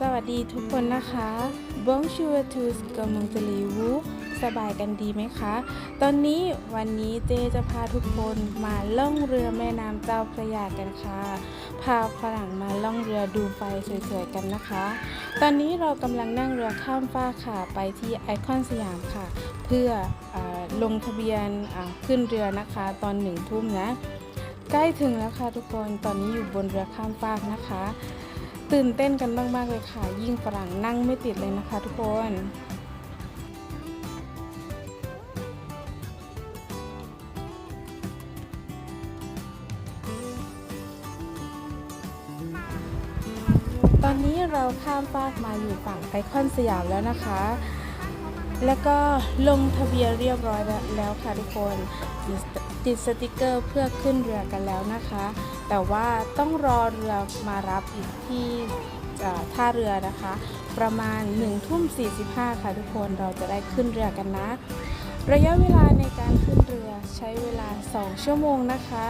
สวัสดีทุกคนนะคะ Bonjour tous กำลังจะรีวูสบายกันดีไหมคะ ตอนนี้วันนี้เจจะพาทุกคนมาล่องเรือแม่น้ำเจ้าพระยากันค่ะ พาฝรั่งมาล่องเรือดูไฟสวยๆกันนะคะ ตอนนี้เรากำลังนั่งเรือข้ามฟากค่ะ ไปที่ไอคอนสยามค่ะ เพื่ออลงทะเบียนขึ้นเรือนะคะ ตอนหนึ่งทุ่มนะ ใกล้ถึงแล้วค่ะทุกคน ตอนนี้อยู่บนเรือข้ามฟากนะคะ ตื่นเต้นกันมากๆเลยค่ะ ยิ่งฝรั่งนั่งไม่ติดเลยนะคะทุกคนตอนนี้เราข้ามฟากมาอยู่ฝั่งไอคอนสยามแล้วนะคะ แล้วก็ลงทะเบียนเรียบร้อยแล้วค่ะทุกคน ติดสติกเกอร์เพื่อขึ้นเรือกันแล้วนะคะ แต่ว่าต้องรอเรือมารับอีกที่ท่าเรือนะคะ ประมาณ1ทุ่ม45 ค่ะทุกคนเราจะได้ขึ้นเรือกันนะ ระยะเวลาในการขึ้นเรือใช้เวลา 2 ชั่วโมงนะคะ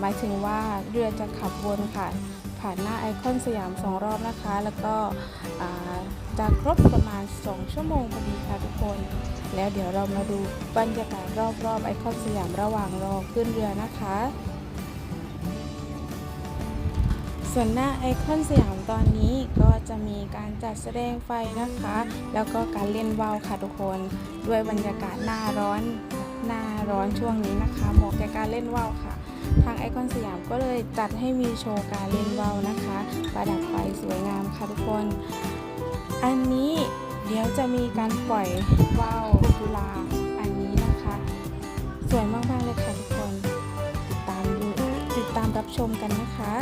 หมายถึงว่าเรือจะขับวนค่ะผ่านหน้าไอคอนสยาม2รอบนะคะ แล้วก็ จะครบประมาณ 2 ชั่วโมงพอดีค่ะทุกคน แล้วเดี๋ยวเรามาดูบรรยากาศรอบๆไอคอนสยามระหว่างรอขึ้นเรือนะคะ ส่วนหน้าไอคอนสยามตอนนี้ก็จะมีการจัดแสดงไฟนะคะ แล้วก็การเล่นว่าวค่ะทุกคน ด้วยบรรยากาศหน้าร้อนหน้าร้อนช่วงนี้นะคะเหมาะแก่การเล่นว่าวค่ะ ทางไอคอนสยามก็เลยจัดให้มีโชว์การเล่นว่าวนะคะ ประดับไฟสวยงามค่ะทุกคน อันนี้เดี๋ยวจะมีการปล่อยว่าวกุลาอันนี้นะคะ สวยมากๆเลยค่ะทุกคน ติดตามดูติดตามรับชมกันนะคะ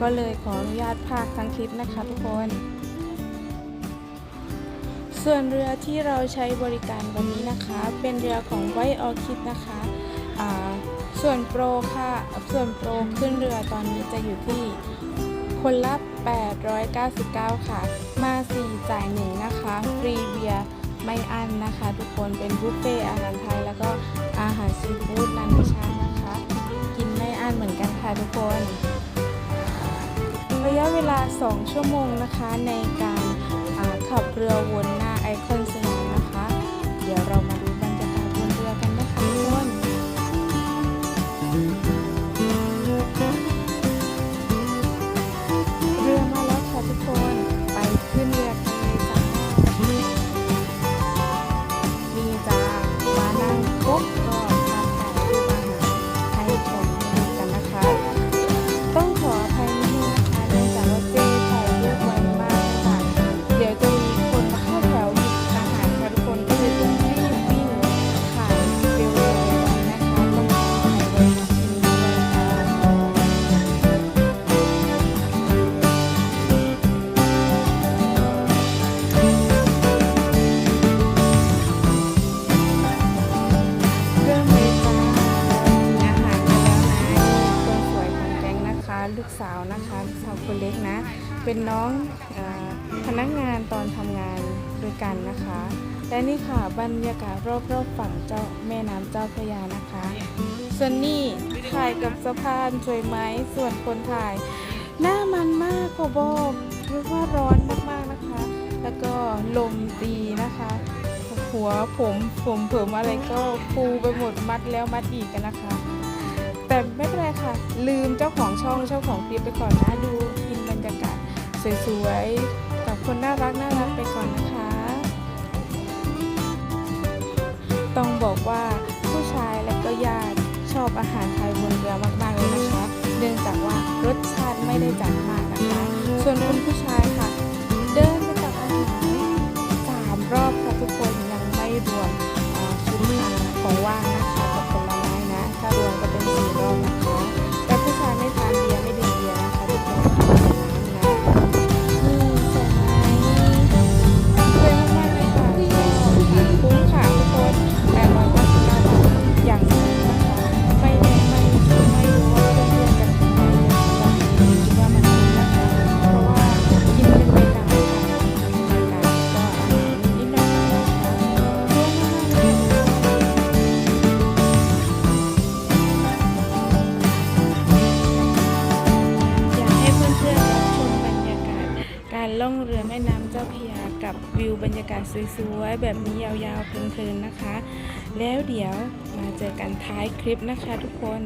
ก็เลยขออนุญาตพากทั้งคลิปนะคะทุกคน ส่วนเรือที่เราใช้บริการวันนี้นะคะ เป็นเรือของไวออคิดนะคะส่วนโปรค่ะ ส่วนโปรขึ้นเรือตอนนี้จะอยู่ที่คนละ 899 ค่ะ มา 4 จ่าย 1 นะคะ ฟรีเบียร์ไม่อั้นนะคะ ทุกคน เป็นบุฟเฟ่อาหารไทย แล้วก็อาหารซีฟู้ดนานาชาตินะคะ กินไม่อั้นเหมือนกันค่ะทุกคน ระยะเวลา 2 ชั่วโมงนะคะในการขับเรือวนหน้าไอคอนสยามนะคะ เดี๋ยวเรามาดูบรรยากาศบนเรือกันนะคะทุกคนเรือมาแล้วค่ะทุกคนไปขึ้นเรือกันเลยจ้านี่จ้ามานั่งปุ๊บ เป็นน้องอพนักงานตอนทำงานด้วยกันนะคะ และนี่ค่ะบรรยากาศรอบๆฝั่งเจ้าแม่น้ำเจ้าพระยานะคะ ส่วนนี่ถ่ายกับสะพานสวยไหมส่วนคนถ่าย หน้ามันมากขอบอกเรียกว่าร้อนมากๆนะคะ แล้วก็ลมดีนะคะหหัวผมผมเผิมอะไรก็ฟูไปหมดมัดแล้วมัดอีกกันนะคะแต่ไม่เป็นไรค่ะ ลืมเจ้าของช่องเจ้าของคลิปไปก่อนนะดูกินบรรยากาศ สวยๆ กับคนน่ารักน่ารักไปก่อนนะคะ ต้องบอกว่าผู้ชายและก็ญาติชอบอาหารไทยบนเรือมากๆเลยนะคะ เนื่องจากว่ารสชาติไม่ได้จัดมากนะคะ ส่วนคุณผู้ชายค่ะ เดินไปตักอาหารสามรอบค่ะทุกคนยังไม่รวมเอ่อชุดอาหารของว่าง ยากาศสวยๆแบบนี้ยาวๆเพลินๆนะคะ แล้วเดี๋ยวมาเจอกันท้ายคลิปนะคะทุกคน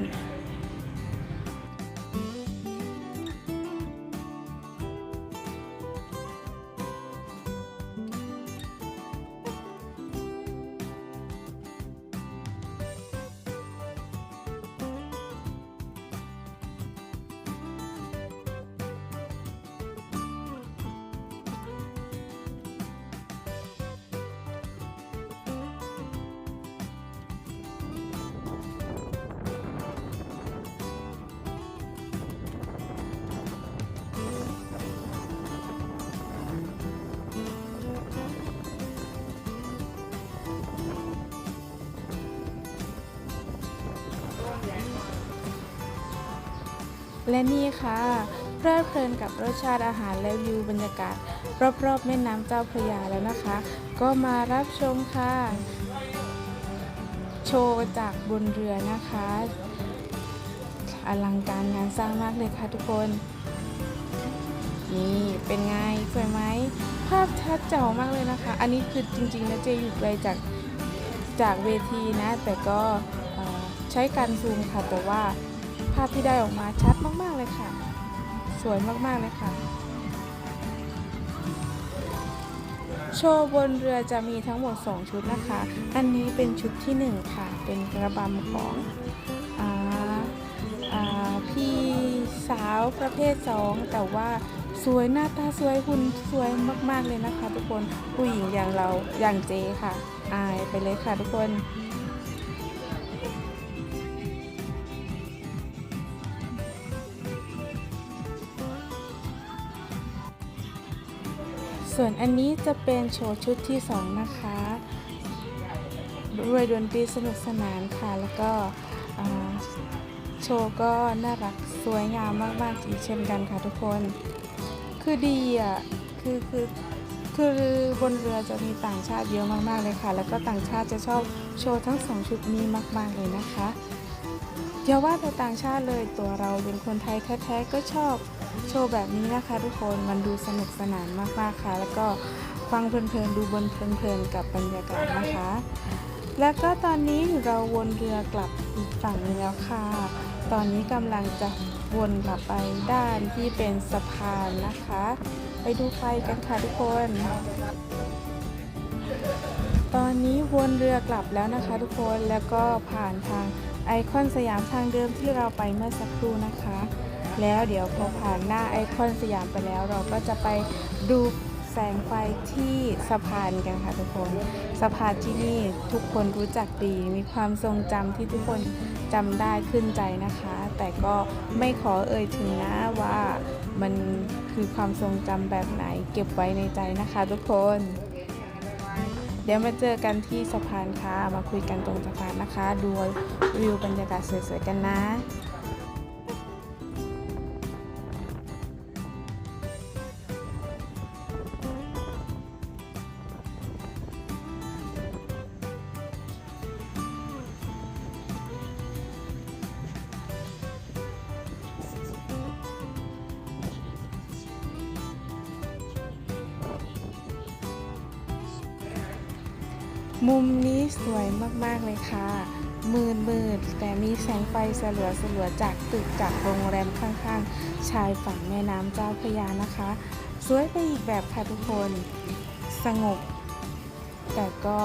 และนี่ค่ะเพลิดเพลินกับรสชาติอาหารและวิวบรรยากาศ รอบๆแม่น้ำเจ้าพระยาแล้วนะคะ ก็มารับชมค่ะ โชว์จากบนเรือนะคะ อลังการงานสร้างมากเลยค่ะทุกคน นี่เป็นไงสวยไหมภาพชัดเจ๋วมากเลยนะคะ อันนี้คือจริงๆนะเจอยู่ไกลจากจากเวทีนะ แต่ก็ ใช้การซูมค่ะ แต่ว่าภาพที่ได้ออกมาชัดมาก ๆ เลยค่ะ สวยมาก ๆ เลยค่ะ โชว์บนเรือจะมีทั้งหมด 2 ชุดนะคะ อันนี้เป็นชุดที่ 1 ค่ะ เป็นกระบำของออพี่สาวประเภท 2 แต่ว่าสวยหน้าตาสวยหุ่นสวยมาก ๆ เลยนะคะ ทุกคนผู้หญิงอย่างเราอย่างเจค่ะ อายไปเลยค่ะทุกคน ส่วนอันนี้จะเป็นโชว์ชุดที่ 2 นะคะด้วยดนตรีสนุกสนานค่ะ แล้วก็โชว์ก็น่ารักสวยงามมากๆอีกเช่นกันค่ะทุกคน คือดีอะ คือคือคือบนเรือจะมีต่างชาติเยอะมากๆเลยค่ะ แล้วก็ต่างชาติจะชอบโชว์ทั้งสองชุดนี้มาก ๆเลยนะคะอย่าว่าแต่ต่างชาติเลยตัวเราเป็นคนไทยแท้ๆก็ชอบ โชว์แบบนี้นะคะทุกคนมันดูสนุกสนานมากๆค่ะ แล้วก็ฟังเพลินๆดูบนเพลินๆกับบรรยากาศนะคะ แล้วก็ตอนนี้เราวนเรือกลับอีกฝั่งนึงแล้วค่ะ ตอนนี้กำลังจะวนกลับไปด้านที่เป็นสะพานนะคะ ไปดูไฟกันค่ะทุกคน ตอนนี้วนเรือกลับแล้วนะคะทุกคนแล้วก็ผ่านทางไอคอนสยามทางเดิมที่เราไปเมื่อสักครู่นะคะ แล้วเดี๋ยวพอผ่านหน้าไอคอนสยามไปแล้ว เราก็จะไปดูแสงไฟที่สะพานกันค่ะทุกคนสะพานที่นี่ทุกคนรู้จักดีมีความทรงจำที่ทุกคนจำได้ขึ้นใจนะคะ แต่ก็ไม่ขอเอ่ยถึงนะว่ามันคือความทรงจำแบบไหนเก็บไว้ในใจนะคะทุกคน เดี๋ยวมาเจอกันที่สะพานค่ะ มาคุยกันตรงสะพานนะคะ ดูวิวบรรยากาศสวยๆกันนะ ลัวสลัวจากตึกจากโรงแรมข้างๆ ชายฝั่งแม่น้ำเจ้าพระยานะคะ สวยไปอีกแบบค่ะทุกคน สงบ แต่ก็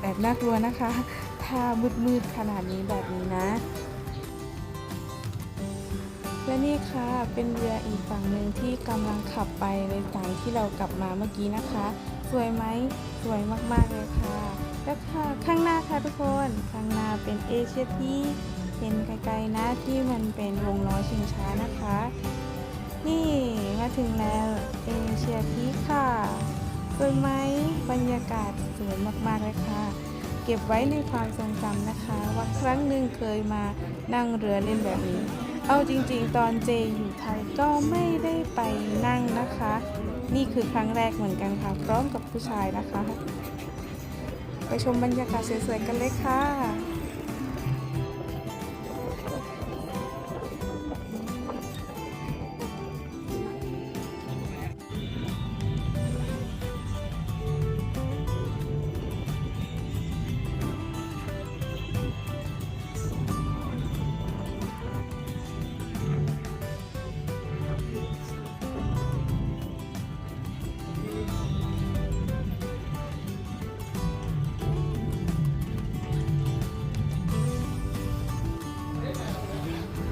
แบบน่ากลัวนะคะ ถ้ามืดๆขนาดนี้แบบนี้นะและนี่ค่ะเป็นเรืออีกฝั่งหนึ่งที่กำลังขับไปในทางที่เรากลับมาเมื่อกี้นะคะ สวยไหมสวยมากๆเลยค่ะ แล้วค่ะข้างหน้าค่ะทุกคน ข้างหน้าเป็นเอเชียที่เห็นไกลๆนะที่มันเป็นวงล้อชิงช้านะคะ นี่มาถึงแล้วเอเชียทีค่ะสวยไหมบรรยากาศสวยมากๆเลยค่ะ เก็บไว้ในความทรงจำนะคะ ว่าครั้งหนึ่งเคยมานั่งเรือเล่นแบบนี้ เอาจริงๆ ตอนเจอยู่ไทยก็ไม่ได้ไปนั่งนะคะ นี่คือครั้งแรกเหมือนกันค่ะพร้อมกับผู้ชายนะคะ ชมบรรยากาศสวยๆกันเลยค่ะ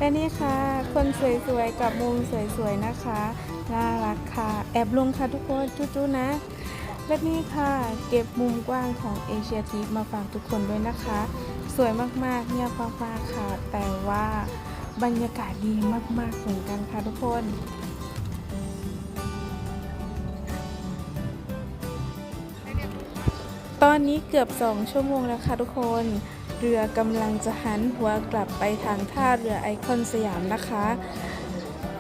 และนี่ค่ะ คนสวยๆ กับมุมสวยๆ นะคะ น่ารักค่ะ แอบลงค่ะทุกคนจุ๊ๆนะ และนี่ค่ะ เก็บมุมกว้างของเอเชียทีมาฝากทุกคนด้วยนะคะ สวยมากๆเงียบมากๆค่ะ แต่ว่าบรรยากาศดีมากๆเหมือนกันค่ะทุกคนตอนนี้เกือบ 2 ชั่วโมงแล้วค่ะทุกคน เรือกำลังจะหันหัวกลับไปทางท่าเรือไอคอนสยามนะคะ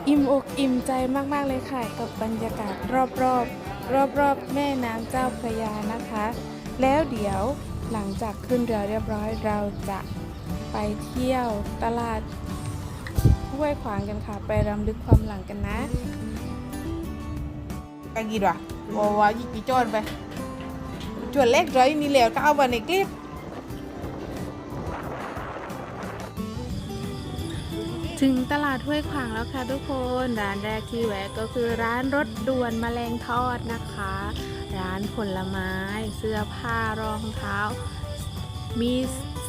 อิ่มอกอิ่มใจมากๆเลยค่ะ กับบรรยากาศรอบๆรอบๆแม่น้ำเจ้าพระยานะคะ แล้วเดี๋ยวหลังจากขึ้นเรือเรียบร้อยเราจะไปเที่ยวตลาดห้วยขวางกันค่ะ ไปรำลึกความหลังกันนะกันกี่วะบอกว่ายิกี่จอนไปจวนเล็กร้อยนี่แล้วก็เอามาในคลิป ถึงตลาดห้วยขวางแล้วค่ะทุกคน ร้านแรกที่แวะก็คือร้านรถด่วนแมลงทอดนะคะ ร้านผลไม้ เสื้อผ้ารองเท้า มี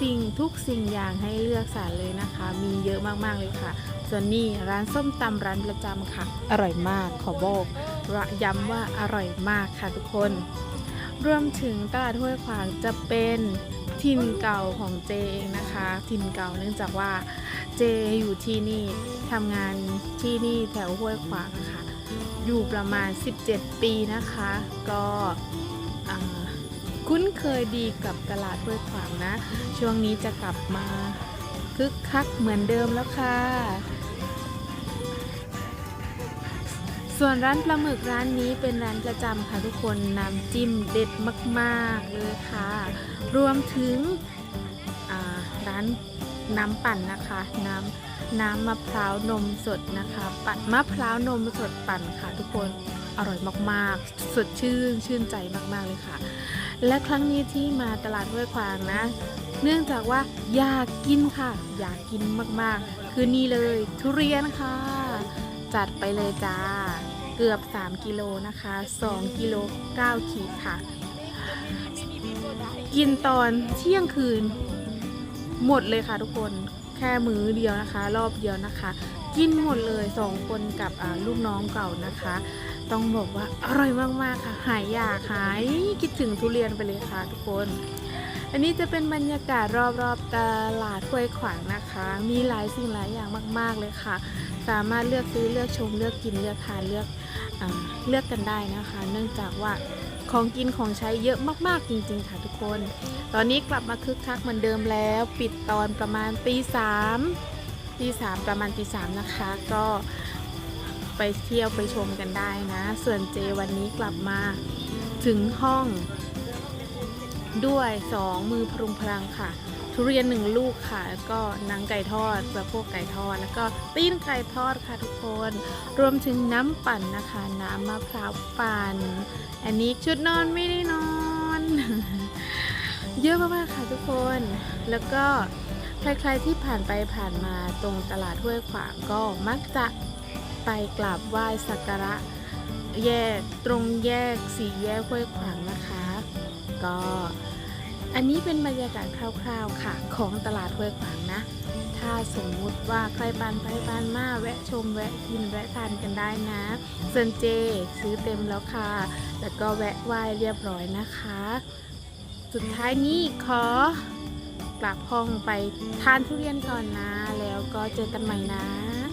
สิ่งทุกสิ่งอย่างให้เลือกสรรเลยนะคะ มีเยอะมากๆเลยค่ะ ส่วนนี้ร้านส้มตำร้านประจำค่ะ อร่อยมากขอบอกย้ำว่าอร่อยมากค่ะทุกคน รวมถึงตลาดห้วยขวางจะเป็นถิ่นเก่าของเจเองนะคะ ถิ่นเก่าเนื่องจากว่า เจอยู่ที่นี่ทำงานที่นี่แถวห้วยขวางนะคะอยู่ประมาณ 17 ปีนะคะ ก็คุ้นเคยดีกับตลาดห้วยขวางนะ ช่วงนี้จะกลับมาคึกคักเหมือนเดิมแล้วค่ะ ส่วนร้านปลาหมึกร้านนี้เป็นร้านประจำค่ะทุกคนน้ำจิ้มเด็ดมาก ๆ เลยค่ะ รวมถึงร้าน น้ำปั่นนะคะ น้ำน้ำมะพร้าวนมสดนะคะ ปั่นมะพร้าวนมสดปั่นค่ะ ทุกคนอร่อยมากๆ สดชื่นชื่นใจมากๆเลยค่ะ และครั้งนี้ที่มาตลาดห้วยขวางนะ เนื่องจากว่าอยากกินค่ะ อยากกินมากๆ คือนี่เลยทุเรียนค่ะ จัดไปเลยจ้า เกือบ 3 กิโลนะคะ 2 กิโล9ขีดค่ะ กินตอนเที่ยงคืน หมดเลยค่ะทุกคนแค่มื้อเดียวนะคะ รอบเดียวนะคะ กินหมดเลย2คนกับลูกน้องเก่านะคะ ต้องบอกว่าอร่อยมากๆค่ะ หายอยากหายคิดถึงทุเรียนไปเลยค่ะทุกคนอันนี้จะเป็นบรรยากาศรอบๆตลาดห้วยขวางนะคะ มีหลายสิ่งหลายอย่างมาก ๆเลยค่ะ สามารถเลือกซื้อเลือกชมเลือกกินเลือกทานเลือกอเลือกกันได้นะคะ เนื่องจากว่า ของกินของใช้เยอะมากๆจริงๆค่ะทุกคน ตอนนี้กลับมาคึกคักเหมือนเดิมแล้ว ปิดตอนประมาณตีสามตีสามประมาณตีสามนะคะ ก็ไปเที่ยวไปชมกันได้นะ ส่วนเจวันนี้กลับมาถึงห้องด้วยสองมือพรุงพลังค่ะ ทุเรียนหนึ่งลูกค่ะ แล้วก็นังไก่ทอดสะโพกไก่ทอด แล้วก็ตีนไก่ทอดค่ะทุกคน รวมถึงน้ำปั่นนะคะ น้ำมะพร้าวปั่น อันนี้ชุดนอนไม่ได้นอน เยอะมากๆค่ะทุกคน แล้วก็ใครๆที่ผ่านไปผ่านมาตรงตลาดห้วยขวางก็มักจะไปกราบไหว้สักการะแยกตรงแยกสี่แยกห้วยขวางนะคะ ก็ อันนี้เป็นบรรยากาศคร่าวๆค่ะ ของตลาดห้วยขวางนะ ถ้าสมมุติว่าใครปานไปปานมาแวะชมแวะกินแวะทานกันได้นะเซินเจ ซื้อเต็มแล้วค่ะ แล้วก็แวะไหว้เรียบร้อยนะคะ สุดท้ายนี้ขอกลับห้องไปทานทุเรียนก่อนนะ แล้วก็เจอกันใหม่นะ